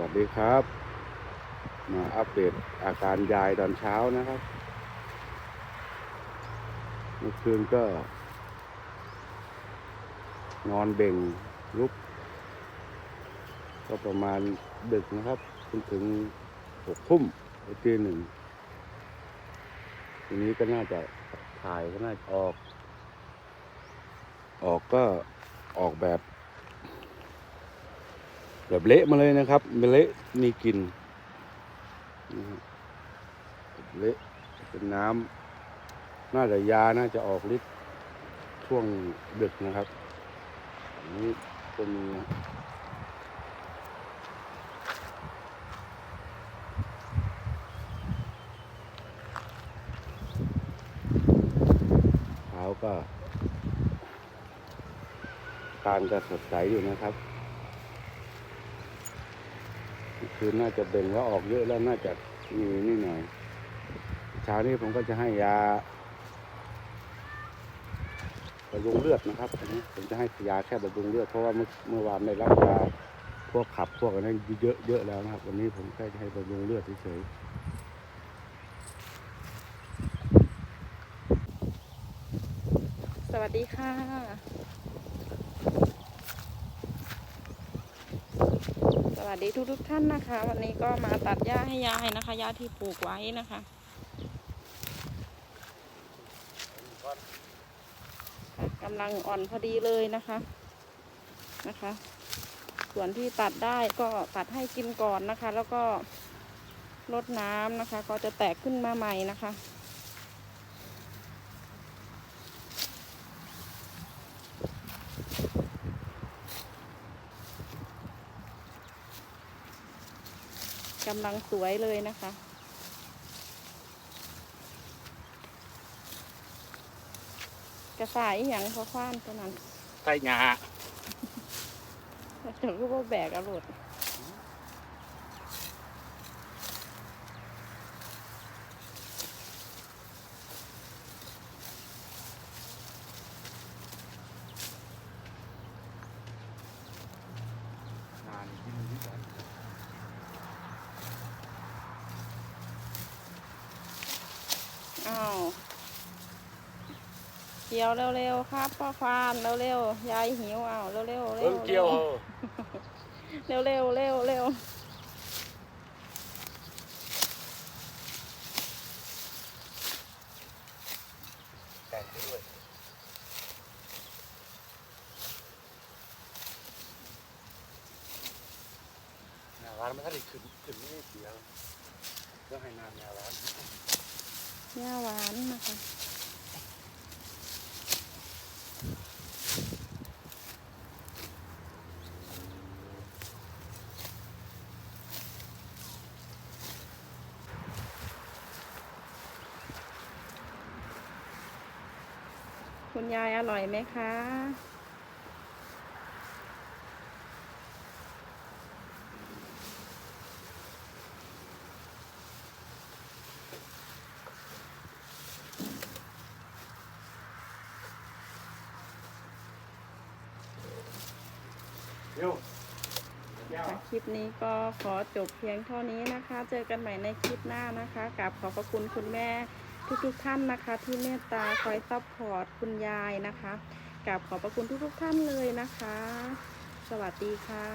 วัสดีครับ มาอัปเดตอาการยายตอนเช้านะครับ เมื่อคืนก็ นอนเบ่งลุก ก็ประมาณดึกนะครับจนถึงหกทุ่มตีหนึ่งทีนี้ก็น่าจะถ่ายก็น่าจะออก ออกก็ออกแบบ แบบเละมาเลยนะครับเละมีกลิ่นเละเป็นน้ำน่าจะยาน่าจะออกฤทธิ์ช่วงดึกนะครับอันนี้ก็มีเท้าก็การจะสดใสอยู่นะครับ คือน่าจะเบ่งว่าออกเยอะแล้วน่าจะมีนี่หน่อยเช้านี้ผมก็จะให้ยาบำรุงเลือดนะครับผมจะให้ยาแค่บำรุงเลือดเพราะว่าเมื่อเมื่อวานได้รับยาพวกขับพวกอะไรเยอะเยอะแล้วนะครับ วันนี้ผมแค่จะให้บำรุงเลือดเฉยสวัสดีค่ะ ส วัสดีทุกทุกท่านนะคะ วันนี้ก็มาตัดหญ้าให้ยายนะคะหญ้าที่ปลูกไว้นะคะกำลังอ่อนพอดีเลยนะคะนะคะ ส่วนที่ตัดได้ก็ตัดให้กินก่อนนะคะ แล้วก็ลดน้ำนะคะ ก็จะแตกขึ้นมาใหม่นะคะ กำลังสวยเลยนะคะ กระสายอหย่างพอคว้านตัวนั้นๆใต้หญ้าเดี๋ยวก็บ่แบกเอารถนานที่มันที่ก่อน อ้าว เกี่ยวเร็วๆครับพ่อควานเร็วๆยายหิวอ้าวเร็วๆเร็วๆเพิ่งเกี่ยวเร็วๆเร็วๆเร็วๆเร็วแตกไปด้วยหน้าร้านไม่ทันได้ขึ้นขึ้นไม่ได้เสียต้องให้นานหน้าร้านหญ้าหวานนะคะ คุณยายอร่อยไหมคะเดี๋ยวแก้วค่ะคลิปนี้ก็ขอจบเพียงเท่านี้นะคะ เจอกันใหม่ในคลิปหน้านะคะกับขอบพระคุณคุณแม่ ทุกๆท่านนะคะ ที่เมตตาคอยซัพพอร์ตคุณยายนะคะกับขอบพระคุณทุกๆท่านเลยนะคะ สวัสดีค่ะ